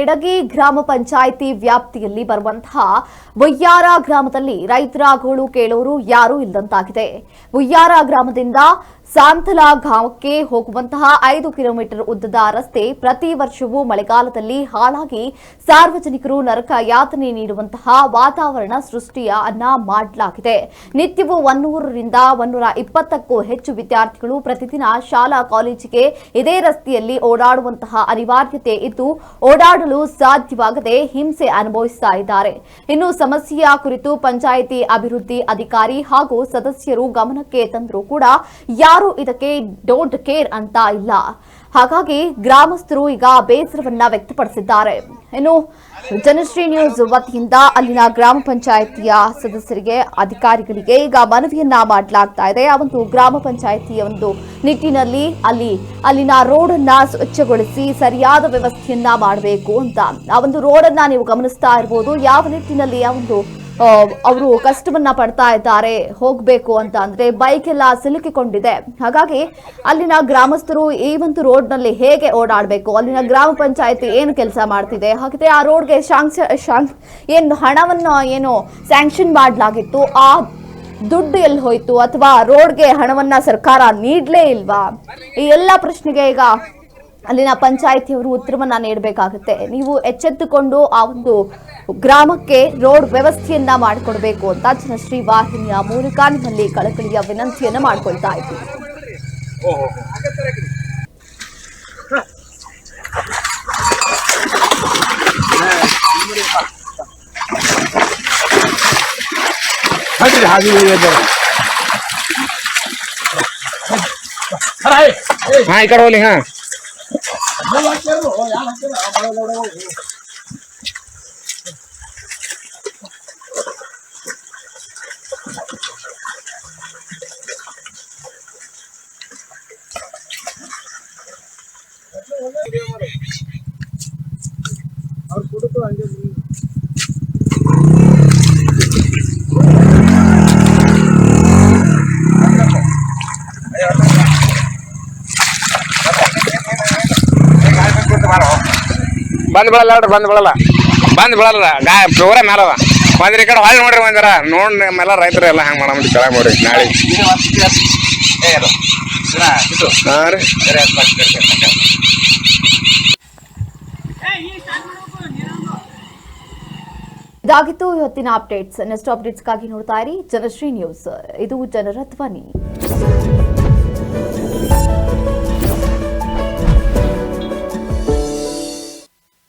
ಇಡಗಿ ಗ್ರಾಮ ಪಂಚಾಯಿತಿ ವ್ಯಾಪ್ತಿಯಲ್ಲಿ ಬರುವಂತಹ ಬುಯ್ಯಾರ ಗ್ರಾಮದಲ್ಲಿ ರೈತರ ಗೋಳು ಕೇಳೋರು ಯಾರೂ ಇಲ್ಲದಂತಾಗಿದೆ ಬುಯ್ಯಾರ ಗ್ರಾಮದಿಂದ ಸಾಂತಲ ಗ್ರಾಮಕ್ಕೆ ಹೋಗುವಂತಹ ಐದು ಕಿಲೋಮೀಟರ್ ಉದ್ದದ ರಸ್ತೆ ಪ್ರತಿ ವರ್ಷವೂ ಮಳೆಗಾಲದಲ್ಲಿ ಹಾಳಾಗಿ ಸಾರ್ವಜನಿಕರು ನರಕ ಯಾತನೆ ನೀಡುವಂತಹ ವಾತಾವರಣ ಸೃಷ್ಟಿಯನ್ನ ಮಾಡಲಾಗಿದೆ. ನಿತ್ಯವೂ ಒನ್ನೂರರಿಂದ ಒನ್ನೂರ ಇಪ್ಪತ್ತಕ್ಕೂ ಹೆಚ್ಚು ವಿದ್ಯಾರ್ಥಿಗಳು ಪ್ರತಿದಿನ ಶಾಲಾ ಕಾಲೇಜಿಗೆ ಇದೇ ರಸ್ತೆಯಲ್ಲಿ ಓಡಾಡುವಂತಹ ಅನಿವಾರ್ಯತೆ ಇದ್ದು, ಓಡಾಡಲು ಸಾಧ್ಯವಾಗದೆ ಹಿಂಸೆ ಅನುಭವಿಸ್ತಾ ಇದ್ದಾರೆ. ಇನ್ನು ಸಮಸ್ಯೆಯ ಕುರಿತು ಪಂಚಾಯಿತಿ ಅಭಿವೃದ್ಧಿ ಅಧಿಕಾರಿ ಹಾಗೂ ಸದಸ್ಯರು ಗಮನಕ್ಕೆ ತಂದರೂ ಕೂಡ ಯಾರು ಇದಕ್ಕೆ ಡೋಂಟ್ ಕೇರ್ ಅಂತ ಇಲ್ಲ. ಹಾಗಾಗಿ ಗ್ರಾಮಸ್ಥರು ಈಗ ಬೇಸರವನ್ನ ವ್ಯಕ್ತಪಡಿಸಿದ್ದಾರೆ. ಇನ್ನು ಜನಶ್ರೀ ನ್ಯೂಸ್ ವತಿಯಿಂದ ಅಲ್ಲಿನ ಗ್ರಾಮ ಪಂಚಾಯಿತಿಯ ಸದಸ್ಯರಿಗೆ, ಅಧಿಕಾರಿಗಳಿಗೆ ಈಗ ಮನವಿಯನ್ನ ಮಾಡಲಾಗ್ತಾ ಇದೆ. ಆ ಒಂದು ಗ್ರಾಮ ಪಂಚಾಯಿತಿಯ ಒಂದು ನಿಟ್ಟಿನಲ್ಲಿ ಅಲ್ಲಿ ಅಲ್ಲಿನ ರೋಡ್ ಅನ್ನ ಸ್ವಚ್ಛಗೊಳಿಸಿ ಸರಿಯಾದ ವ್ಯವಸ್ಥೆಯನ್ನ ಮಾಡಬೇಕು ಅಂತ. ಆ ಒಂದು ರೋಡ್ ಅನ್ನ ನೀವು ಗಮನಿಸ್ತಾ ಇರಬಹುದು ಯಾವ ನಿಟ್ಟಿನಲ್ಲಿ ಆ ಒಂದು ಅವರು ಕಷ್ಟವನ್ನ ಪಡ್ತಾ ಇದ್ದಾರೆ, ಹೋಗ್ಬೇಕು ಅಂತ ಅಂದ್ರೆ ಬೈಕ್ ಎಲ್ಲ ಸಿಲುಕಿಕೊಂಡಿದೆ. ಹಾಗಾಗಿ ಅಲ್ಲಿನ ಗ್ರಾಮಸ್ಥರು ಈ ಒಂದು ರೋಡ್ನಲ್ಲಿ ಹೇಗೆ ಓಡಾಡಬೇಕು? ಅಲ್ಲಿನ ಗ್ರಾಮ ಪಂಚಾಯತಿ ಏನು ಕೆಲಸ ಮಾಡ್ತಿದೆ? ಹಾಗಿದ್ರೆ ಆ ರೋಡ್ಗೆ ಶಾಂಕ್ಷ ಏನು ಹಣವನ್ನು ಏನು ಸ್ಯಾಂಕ್ಷನ್ ಮಾಡಲಾಗಿತ್ತು, ಆ ದುಡ್ಡು ಎಲ್ಲಿ ಹೋಯ್ತು? ಅಥವಾ ರೋಡ್ಗೆ ಹಣವನ್ನ ಸರ್ಕಾರ ನೀಡಲೇ ಇಲ್ವಾ? ಈ ಎಲ್ಲ ಪ್ರಶ್ನೆಗೆ ಈಗ ಅಲ್ಲಿನ ಪಂಚಾಯತಿಯವರು ಉತ್ತರವನ್ನ ನೀಡಬೇಕಾಗುತ್ತೆ. ನೀವು ಎಚ್ಚೆತ್ತುಕೊಂಡು ಆ ಒಂದು ಗ್ರಾಮಕ್ಕೆ ರೋಡ್ ವ್ಯವಸ್ಥೆಯನ್ನ ಮಾಡಿಕೊಡ್ಬೇಕು ಅಂತ ಜನಶ್ರೀ ವಾಹಿನಿಯ ಮೂಲಕ ನಿಮ್ಮಲ್ಲಿ ಕಳಕಳಿಯ ವಿನಂತಿಯನ್ನ ಮಾಡ್ಕೊಳ್ತಾ ಇದ್ದೀವಿ ಹಟ್ರಿ ಹಾಗೆ ಹಾ, ಈ ಕಡೆ ಹೋಗ್ಲಿ, ಹಾ. ಬಂದ್ ಬಿಡಲ್ಲ ಹೇಳ್ರಿ ಬಂದ್ ಬಿಡಲ್ಲ. ಬಂದ್ ಬಿಡಲ್ಲ ಗಾ ಪ್ಯೂರ ಮೇಲದ ಬಂದ್ರಿ ಈ ಕಡೆ ಹೊಳ್ಳಿ ನೋಡ್ರಿ ಬಂದ್ರ ನೋಡ್ ಮೇಲೆ ರೈತರು ಎಲ್ಲ ಹಂಗ ಮಾಡಮ್ ಚೆನ್ನಾಗಿ ನೋಡ್ರಿ ನಾಳೆ. ಹಾ ರೀ. ಇದಾಗಿತ್ತು. ಇವತ್ತಿನ ಅಪ್ಡೇಟ್ಸ್. ನೆಕ್ಸ್ಟ್ ಅಪ್ಡೇಟ್ಸ್ಗಾಗಿ ನೋಡ್ತಾ ಇರಿ. ಜನಶ್ರೀ ನ್ಯೂಸ್. ಇದು ಜನರ ಧ್ವನಿ.